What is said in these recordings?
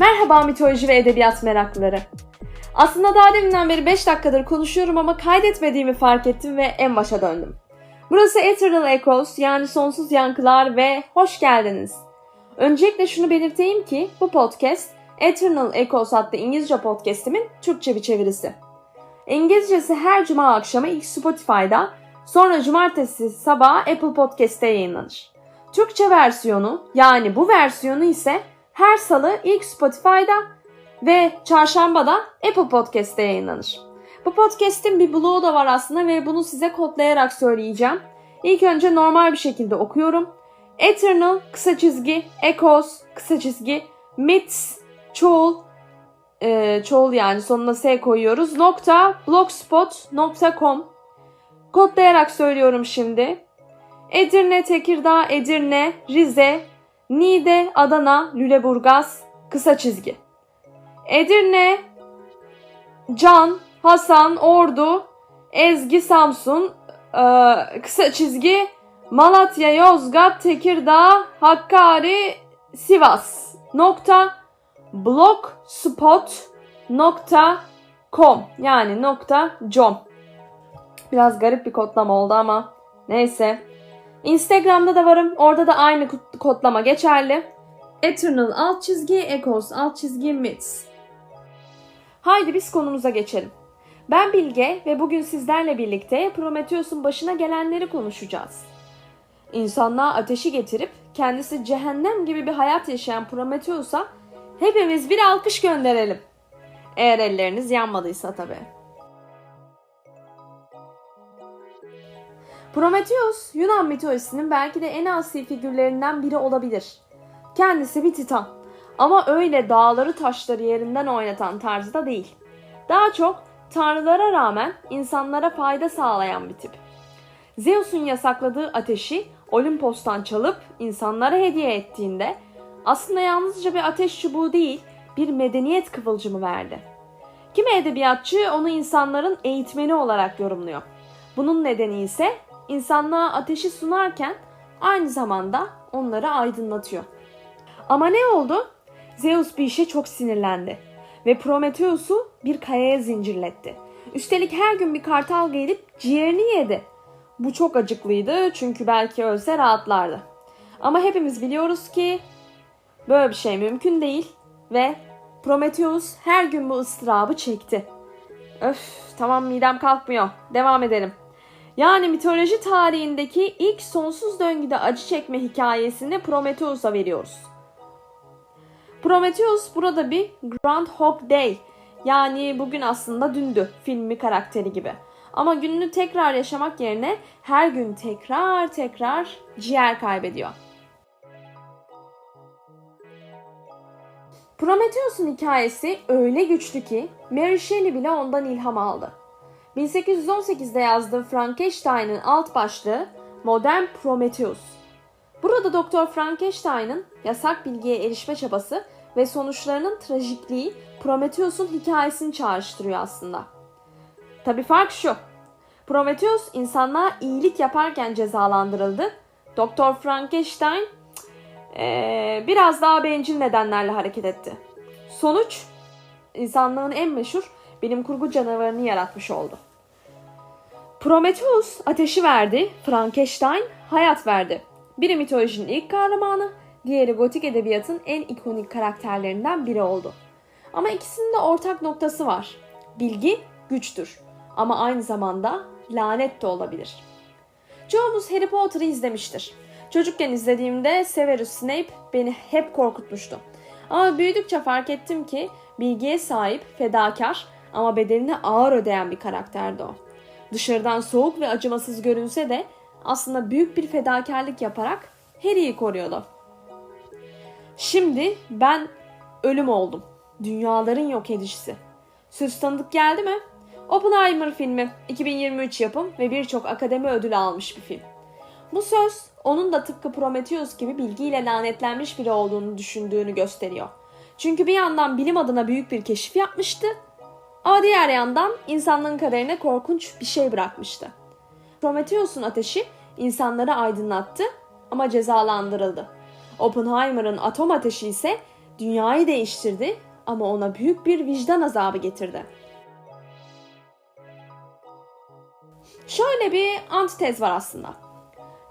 Merhaba mitoloji ve edebiyat meraklıları. Aslında daha deminden beri 5 dakikadır konuşuyorum ama kaydetmediğimi fark ettim ve en başa döndüm. Burası Eternal Echoes yani sonsuz yankılar ve hoş geldiniz. Öncelikle şunu belirteyim ki bu podcast Eternal Echoes adlı İngilizce podcastimin Türkçe bir çevirisi. İngilizcesi her cuma akşamı ilk Spotify'da, sonra cumartesi sabahı Apple Podcast'te yayınlanır. Türkçe versiyonu yani bu versiyonu ise her salı ilk Spotify'da ve çarşambada Apple Podcast'te yayınlanır. Bu podcast'in bir bloğu da var aslında ve bunu size kodlayarak söyleyeceğim. İlk önce normal bir şekilde okuyorum. Eternal kısa çizgi, Echoes kısa çizgi, Myths çoğul, e, çoğul yani sonuna S koyuyoruz. Nokta blogspot.com Kodlayarak söylüyorum şimdi. Edirne, Tekirdağ, Edirne, Rize, Niğde, Adana, Lüleburgaz, kısa çizgi. Edirne, Can, Hasan, Ordu, Ezgi, Samsun, e, kısa çizgi, Malatya, Yozgat, Tekirdağ, Hakkari, Sivas. Nokta blogspot.com yani nokta com. Biraz garip bir kodlama oldu ama neyse. Instagram'da da varım. Orada da aynı kodlama geçerli. Eternal alt çizgi, Echoes alt çizgi, Myths. Haydi biz konumuza geçelim. Ben Bilge ve bugün sizlerle birlikte Prometheus'un başına gelenleri konuşacağız. İnsanlığa ateşi getirip kendisi cehennem gibi bir hayat yaşayan Prometheus'a hepimiz bir alkış gönderelim. Eğer elleriniz yanmadıysa tabii. Prometheus, Yunan mitolojisinin belki de en asi figürlerinden biri olabilir. Kendisi bir titan. Ama öyle dağları taşları yerinden oynatan tarzda değil. Daha çok tanrılara rağmen insanlara fayda sağlayan bir tip. Zeus'un yasakladığı ateşi Olimpos'tan çalıp insanlara hediye ettiğinde aslında yalnızca bir ateş çubuğu değil, bir medeniyet kıvılcımı verdi. Kimi edebiyatçı onu insanların eğitmeni olarak yorumluyor. Bunun nedeni ise insanlığa ateşi sunarken aynı zamanda onları aydınlatıyor. Ama ne oldu? Zeus bir işe çok sinirlendi ve Prometheus'u bir kayaya zincirletti. Üstelik her gün bir kartal gelip ciğerini yedi. Bu çok acıklıydı çünkü belki ölse rahatlardı. Ama hepimiz biliyoruz ki böyle bir şey mümkün değil ve Prometheus her gün bu ıstırabı çekti. Öf tamam midem kalkmıyor. Devam edelim. Yani mitoloji tarihindeki ilk sonsuz döngüde acı çekme hikayesini Prometheus'a veriyoruz. Prometheus burada bir Groundhog Day yani bugün aslında dündü filmi karakteri gibi. Ama gününü tekrar yaşamak yerine her gün tekrar tekrar ciğer kaybediyor. Prometheus'un hikayesi öyle güçlü ki Mary Shelley bile ondan ilham aldı. 1818'de yazdığı Frankenstein'ın alt başlığı Modern Prometheus. Burada Doktor Frankenstein'ın yasak bilgiye erişme çabası ve sonuçlarının trajikliği Prometheus'un hikayesini çağrıştırıyor aslında. Tabi fark şu. Prometheus insanlığa iyilik yaparken cezalandırıldı. Doktor Frankenstein ee, biraz daha bencil nedenlerle hareket etti. Sonuç insanlığın en meşhur bilim kurgu canavarını yaratmış oldu. Prometheus ateşi verdi, Frankenstein hayat verdi. Biri mitolojinin ilk kahramanı, diğeri gotik edebiyatın en ikonik karakterlerinden biri oldu. Ama ikisinin de ortak noktası var. Bilgi güçtür ama aynı zamanda lanet de olabilir. Çoğumuz Harry Potter'ı izlemiştir. Çocukken izlediğimde Severus Snape beni hep korkutmuştu. Ama büyüdükçe fark ettim ki bilgiye sahip, fedakar ama bedelini ağır ödeyen bir karakterdi o. Dışarıdan soğuk ve acımasız görünse de aslında büyük bir fedakarlık yaparak Harry'i koruyordu. Şimdi ben ölüm oldum. Dünyaların yok edicisi. Söz tanıdık geldi mi? Oppenheimer filmi 2023 yapım ve birçok akademi ödülü almış bir film. Bu söz onun da tıpkı Prometheus gibi bilgiyle lanetlenmiş biri olduğunu düşündüğünü gösteriyor. Çünkü bir yandan bilim adına büyük bir keşif yapmıştı ama diğer yandan insanlığın kaderine korkunç bir şey bırakmıştı. Prometheus'un ateşi insanları aydınlattı ama cezalandırıldı. Oppenheimer'ın atom ateşi ise dünyayı değiştirdi ama ona büyük bir vicdan azabı getirdi. Şöyle bir antitez var aslında.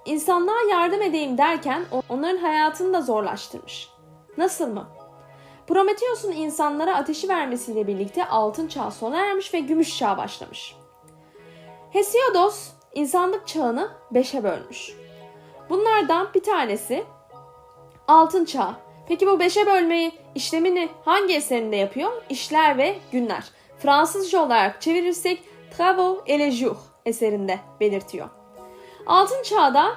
İnsanlığa yardım edeyim derken onların hayatını da zorlaştırmış. Nasıl mı? Prometheus'un insanlara ateşi vermesiyle birlikte altın çağ sona ermiş ve gümüş çağ başlamış. Hesiodos insanlık çağını beşe bölmüş. Bunlardan bir tanesi altın çağ. Peki bu beşe bölmeyi işlemini hangi eserinde yapıyor? İşler ve günler. Fransızca olarak çevirirsek Travaux et les jours eserinde belirtiyor. Altın çağda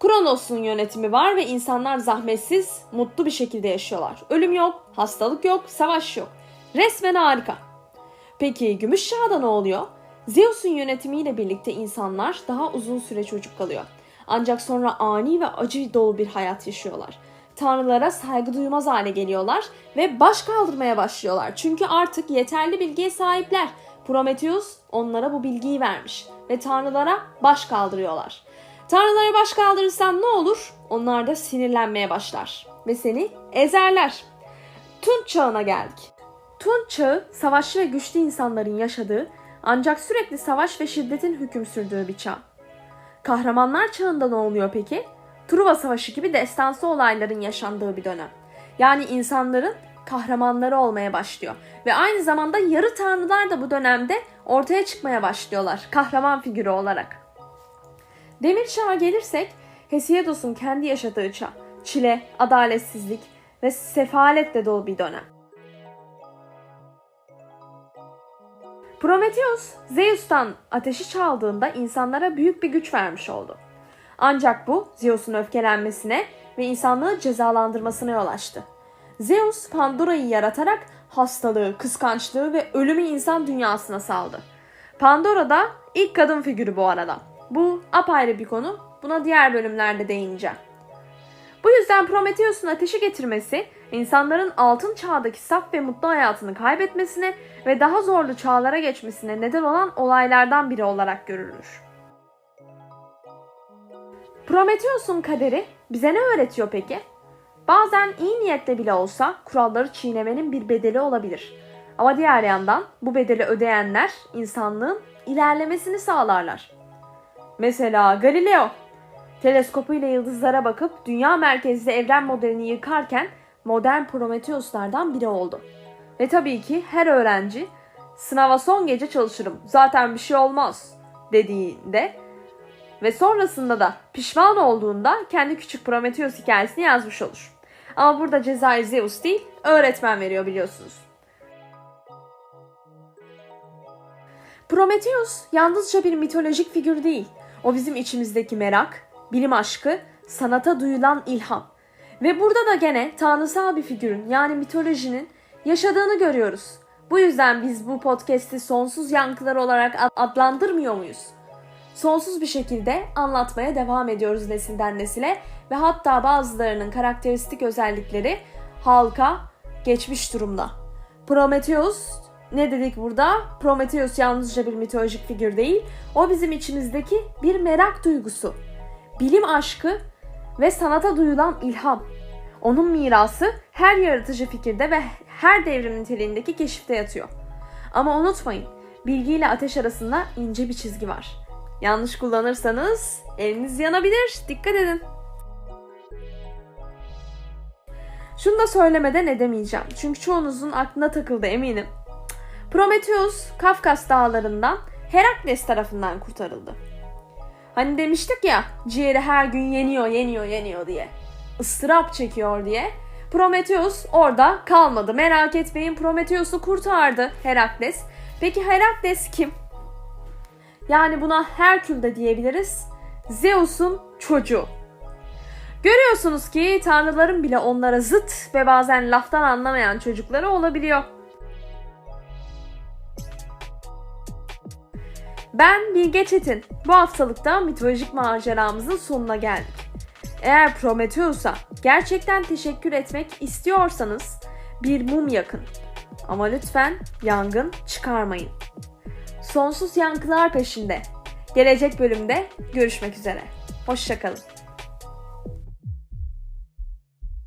Kronos'un yönetimi var ve insanlar zahmetsiz, mutlu bir şekilde yaşıyorlar. Ölüm yok, hastalık yok, savaş yok. Resmen harika. Peki gümüş çağda ne oluyor? Zeus'un yönetimiyle birlikte insanlar daha uzun süre çocuk kalıyor. Ancak sonra ani ve acı dolu bir hayat yaşıyorlar. Tanrılara saygı duymaz hale geliyorlar ve baş kaldırmaya başlıyorlar. Çünkü artık yeterli bilgiye sahipler. Prometheus onlara bu bilgiyi vermiş ve tanrılara baş kaldırıyorlar. Tanrılara baş kaldırırsan ne olur? Onlar da sinirlenmeye başlar ve seni ezerler. Tunç çağına geldik. Tunç çağı savaşçı ve güçlü insanların yaşadığı ancak sürekli savaş ve şiddetin hüküm sürdüğü bir çağ. Kahramanlar çağında ne oluyor peki? Truva Savaşı gibi destansı olayların yaşandığı bir dönem. Yani insanların kahramanları olmaya başlıyor. Ve aynı zamanda yarı tanrılar da bu dönemde ortaya çıkmaya başlıyorlar kahraman figürü olarak. Demir çağa gelirsek Hesiodos'un kendi yaşadığı çağ. Çile, adaletsizlik ve sefaletle dolu bir dönem. Prometheus, Zeus'tan ateşi çaldığında insanlara büyük bir güç vermiş oldu. Ancak bu Zeus'un öfkelenmesine ve insanlığı cezalandırmasına yol açtı. Zeus Pandora'yı yaratarak hastalığı, kıskançlığı ve ölümü insan dünyasına saldı. Pandora da ilk kadın figürü bu arada. Bu apayrı bir konu. Buna diğer bölümlerde değineceğim. Bu yüzden Prometheus'un ateşi getirmesi insanların altın çağdaki saf ve mutlu hayatını kaybetmesine ve daha zorlu çağlara geçmesine neden olan olaylardan biri olarak görülür. Prometheus'un kaderi bize ne öğretiyor peki? Bazen iyi niyetle bile olsa kuralları çiğnemenin bir bedeli olabilir. Ama diğer yandan bu bedeli ödeyenler insanlığın ilerlemesini sağlarlar. Mesela Galileo teleskopuyla yıldızlara bakıp dünya merkezli evren modelini yıkarken modern Prometheus'lardan biri oldu. Ve tabii ki her öğrenci sınava son gece çalışırım zaten bir şey olmaz dediğinde ve sonrasında da pişman olduğunda kendi küçük Prometheus hikayesini yazmış olur. Ama burada cezayı Zeus değil, öğretmen veriyor biliyorsunuz. Prometheus yalnızca bir mitolojik figür değil. O bizim içimizdeki merak, bilim aşkı, sanata duyulan ilham. Ve burada da gene tanrısal bir figürün yani mitolojinin yaşadığını görüyoruz. Bu yüzden biz bu podcast'i sonsuz yankılar olarak adlandırmıyor muyuz? Sonsuz bir şekilde anlatmaya devam ediyoruz nesilden nesile ve hatta bazılarının karakteristik özellikleri halka geçmiş durumda. Prometheus ne dedik burada? Prometheus yalnızca bir mitolojik figür değil, o bizim içimizdeki bir merak duygusu, bilim aşkı ve sanata duyulan ilham. Onun mirası her yaratıcı fikirde ve her devrim niteliğindeki keşifte yatıyor. Ama unutmayın, bilgi ile ateş arasında ince bir çizgi var. Yanlış kullanırsanız eliniz yanabilir. Dikkat edin. Şunu da söylemeden edemeyeceğim. Çünkü çoğunuzun aklına takıldı eminim. Prometheus Kafkas dağlarından Herakles tarafından kurtarıldı. Hani demiştik ya ciğeri her gün yeniyor yeniyor yeniyor diye. ıstırap çekiyor diye. Prometheus orada kalmadı. Merak etmeyin Prometheus'u kurtardı Herakles. Peki Herakles kim? Yani buna Herkül de diyebiliriz. Zeus'un çocuğu. Görüyorsunuz ki tanrıların bile onlara zıt ve bazen laftan anlamayan çocukları olabiliyor. Ben Bilge Çetin. Bu haftalıkta mitolojik maceramızın sonuna geldik. Eğer Prometheus'a gerçekten teşekkür etmek istiyorsanız bir mum yakın. Ama lütfen yangın çıkarmayın. Sonsuz yankılar peşinde. Gelecek bölümde görüşmek üzere. Hoşçakalın.